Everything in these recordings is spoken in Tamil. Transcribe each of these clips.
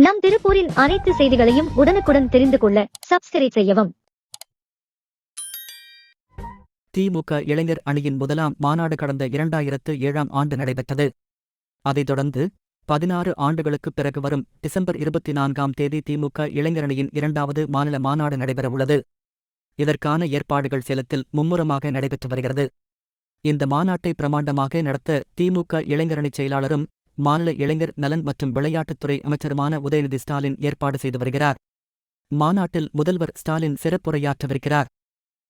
நம் திருப்பூரின் அனைத்து செய்திகளையும் உடனுக்குடன் தெரிந்து கொள்ள சப்ஸ்கிரைப் செய்யவும். திமுக இளைஞர் அணியின் முதலாம் மாநாடு கடந்த இரண்டாயிரத்து ஏழாம் ஆண்டு நடைபெற்றது. அதைத் தொடர்ந்து பதினாறு ஆண்டுகளுக்குப் பிறகு வரும் டிசம்பர் இருபத்தி நான்காம் தேதி திமுக இளைஞரணியின் இரண்டாவது மாநில மாநாடு நடைபெறவுள்ளது. இதற்கான ஏற்பாடுகள் சேலத்தில் மும்முரமாக நடைபெற்று வருகிறது. இந்த மாநாட்டை பிரமாண்டமாக நடத்த திமுக இளைஞரணி செயலாளரும் மாநில இளைஞர் நலன் மற்றும் விளையாட்டுத்துறை அமைச்சருமான உதயநிதி ஸ்டாலின் ஏற்பாடு செய்து வருகிறார். மாநாட்டில் முதல்வர் ஸ்டாலின் சிறப்புரையாற்றவிருக்கிறார்.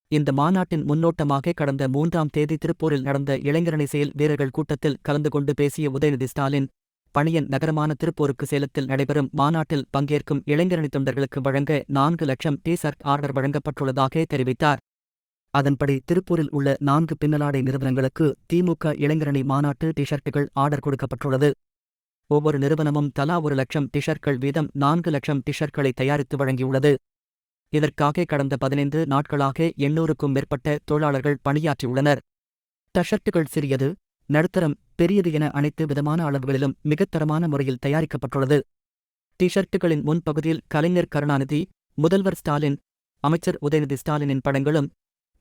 இந்த மாநாட்டின் முன்னோட்டமாக கடந்த மூன்றாம் தேதி திருப்பூரில் நடந்த இளைஞரணி செயல் வீரர்கள் கூட்டத்தில் கலந்து கொண்டு பேசிய உதயநிதி ஸ்டாலின் பணியன் நகரமான திருப்பூருக்கு சேலத்தில் நடைபெறும் மாநாட்டில் பங்கேற்கும் இளைஞரணி தொண்டர்களுக்கு வழங்க நான்கு லட்சம் டி ஆர்டர் வழங்கப்பட்டுள்ளதாக தெரிவித்தார். அதன்படி திருப்பூரில் உள்ள நான்கு பின்னலாடை நிறுவனங்களுக்கு திமுக இளைஞரணி மாநாட்டு டிஷர்ட்டுகள் ஆர்டர் கொடுக்கப்பட்டுள்ளது. ஒவ்வொரு நிறுவனமும் தலா ஒரு லட்சம் டிஷர்ட்கள் வீதம் நான்கு லட்சம் டிஷர்ட்களை தயாரித்து வழங்கியுள்ளது. இதற்காக கடந்த பதினைந்து நாட்களாக எண்ணூறுக்கும் மேற்பட்ட தொழிலாளர்கள் பணியாற்றியுள்ளனர். டஷர்ட்டுகள் சிறியது நடுத்தரம் பெரியது என அனைத்து விதமான அளவுகளிலும் மிகத்தரமான முறையில் தயாரிக்கப்பட்டுள்ளது. டிஷர்ட்டுகளின் முன்பகுதியில் கலைஞர் கருணாநிதி முதல்வர் ஸ்டாலின் அமைச்சர் உதயநிதி ஸ்டாலினின் படங்களும்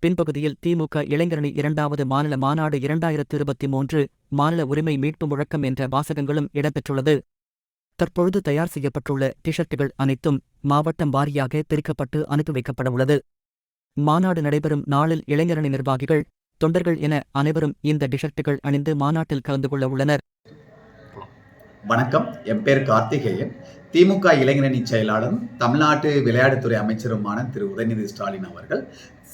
பின்பகுதியில் திமுக இளைஞரணி இரண்டாவது மாநில மாநாடு இரண்டாயிரத்து இருபத்தி மூன்று மாநில உரிமை மீட்பு முழக்கம் என்ற வாசகங்களும் இடம்பெற்றுள்ளது. தற்பொழுது தயார் செய்யப்பட்டுள்ள டிஷர்ட்டுகள் அனைத்தும் மாவட்டம் வாரியாக பிரிக்கப்பட்டு அனுப்பி வைக்கப்படவுள்ளது மாநாடு நடைபெறும் நாளில் இளைஞரணி நிர்வாகிகள் தொண்டர்கள் என அனைவரும் இந்த டிஷர்ட்டுகள் அணிந்து மாநாட்டில் கலந்து கொள்ள உள்ளனர். வணக்கம். என் பேர் கார்த்திகேயன். திமுக இளைஞரணி செயலாளரும் தமிழ்நாட்டு விளையாட்டுத்துறை அமைச்சருமான திரு. உதயநிதி ஸ்டாலின் அவர்கள்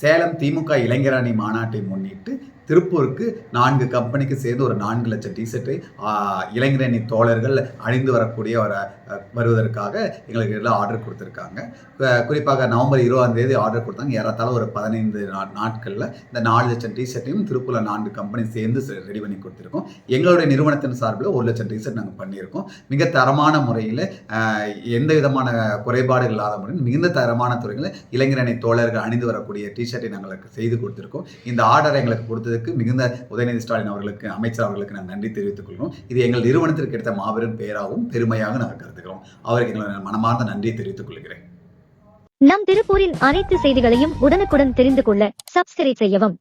சேலம் திமுக இளைஞரணி மாநாட்டை முன்னிட்டு திருப்பூருக்கு நான்கு கம்பெனிக்கு சேர்ந்து ஒரு நான்கு லட்சம் டிஷர்ட்டை இளைஞரணி தோழர்கள் அணிந்து வரக்கூடிய வருவதற்காக எங்களுக்கு எல்லாம் ஆர்டர் கொடுத்துருக்காங்க. குறிப்பாக நவம்பர் இருபதாம் தேதி ஆர்டர் கொடுத்தாங்க. ஏறத்தாழ ஒரு பதினைந்து நாட்களில் இந்த நாலு லட்சம் டிஷர்ட்டையும் திருப்பூரில் நான்கு கம்பெனி சேர்ந்து ரெடி பண்ணி கொடுத்துருக்கோம். எங்களுடைய நிறுவனத்தின் சார்பில் ஒரு லட்சம் டிஷர்ட் நாங்கள் பண்ணியிருக்கோம். மிக தரமான முறையில் எந்த விதமான குறைபாடு இல்லாத முறையில் மிகுந்த தரமான துறைகளில் இளைஞரணி தோழர்கள் அணிந்து வரக்கூடிய டிஷர்ட்டை நாங்கள் செய்து கொடுத்துருக்கோம். இந்த ஆர்டரை எங்களுக்கு கொடுத்ததுக்கு மிகுந்த உதயநிதி ஸ்டாலின் அவர்களுக்கு அமைச்சர் அவர்களுக்கு நாங்கள் நன்றி தெரிவித்துக் கொள்கிறோம். இது எங்கள் நிறுவனத்திற்கு எடுத்த மாபெரும் பெயராகவும் பெருமையாக நாங்கள் கருதுகிறோம். அவருக்கு எங்களை மனமார்ந்த நன்றி தெரிவித்துக் கொள்கிறேன். நம் திருப்பூரின் அனைத்து செய்திகளையும் உடனுக்குடன் தெரிந்து கொள்ள சப்ஸ்கிரைப் செய்யவும்.